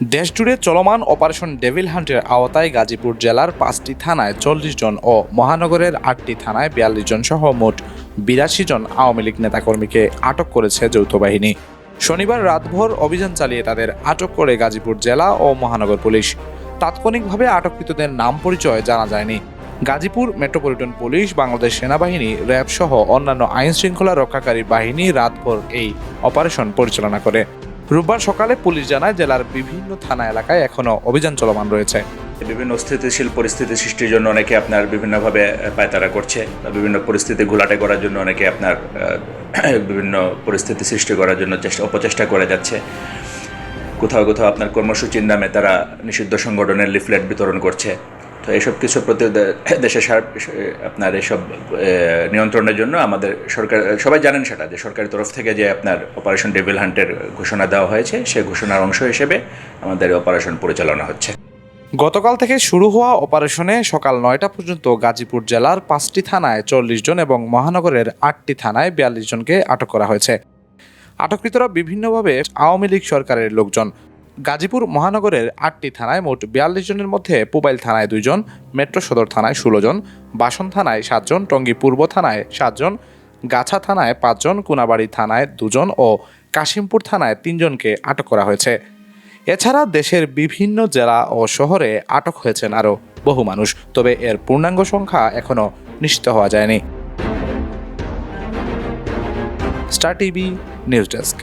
দেশজুড়ে চলমান operation devil হান্টের আওতায় গাজীপুর জেলার পাঁচটি থানায় চল্লিশ জন ও মহানগরের আটটি থানায় বিয়াল্লিশ জন সহ মোট বিরাশি জন আওয়ামী লীগ নেতাকর্মীকে আটক করেছে যৌথ বাহিনী। শনিবার রাতভর অভিযান চালিয়ে তাদের আটক করে গাজীপুর জেলা ও মহানগর পুলিশ। তাৎক্ষণিকভাবে আটককৃতদের নাম পরিচয় জানা যায়নি। গাজীপুর মেট্রোপলিটন পুলিশ, বাংলাদেশ সেনাবাহিনী, র্যাব সহ অন্যান্য আইন শৃঙ্খলা রক্ষাকারী বাহিনী রাতভর এই অপারেশন পরিচালনা করে। রোববার সকালে পুলিশ জানায় জেলার বিভিন্ন থানা এলাকায় এখনও অভিযান চলমান রয়েছে। বিভিন্ন অস্থিতিশীল পরিস্থিতি সৃষ্টির জন্য অনেকে আপনার বিভিন্নভাবে পায়তারা করছে বিভিন্ন পরিস্থিতি ঘোলাটে করার জন্য অনেকে আপনার বিভিন্ন পরিস্থিতি সৃষ্টি করার জন্য চেষ্টা, অপচেষ্টা করে যাচ্ছে। কোথাও কোথাও আপনার কর্মসূচির নামে তারা নিষিদ্ধ সংগঠনের লিফলেট বিতরণ করছে। তো এসব কিছু প্রতি দেশে আপনার এসব নিয়ন্ত্রণের জন্য আমাদের সরকার, সবাই জানেন সেটা, যে সরকারের তরফ থেকে যে আপনার অপারেশন ডেভিল হান্টের ঘোষণা দেওয়া হয়েছে সেই ঘোষণার অংশ হিসেবে আমাদের অপারেশন পরিচালনা হচ্ছে। গতকাল থেকে শুরু হওয়া অপারেশনে সকাল নয়টা পর্যন্ত গাজীপুর জেলার পাঁচটি থানায় চল্লিশ জন এবং মহানগরের আটটি থানায় বিয়াল্লিশ জনকে আটক করা হয়েছে। আটককৃতরা বিভিন্নভাবে আওয়ামী লীগ সরকারের লোকজন। গাজীপুর মহানগরের আটটি থানায় মোট বিয়াল্লিশ জনের মধ্যে পুবাইল থানায় দুইজন, মেট্রো সদর থানায় ষোলো জন, বাসন থানায় সাতজন টঙ্গী পূর্ব থানায় সাতজন গাছা থানায় পাঁচজন কুনাবাড়ি থানায় দুজন ও কাশিমপুর থানায় তিনজনকে আটক করা হয়েছে। এছাড়া দেশের বিভিন্ন জেলা ও শহরে আটক হয়েছেন আরও বহু মানুষ, তবে এর পূর্ণাঙ্গ সংখ্যা এখনও নিশ্চিত হওয়া যায়নি। Star TV, news desk.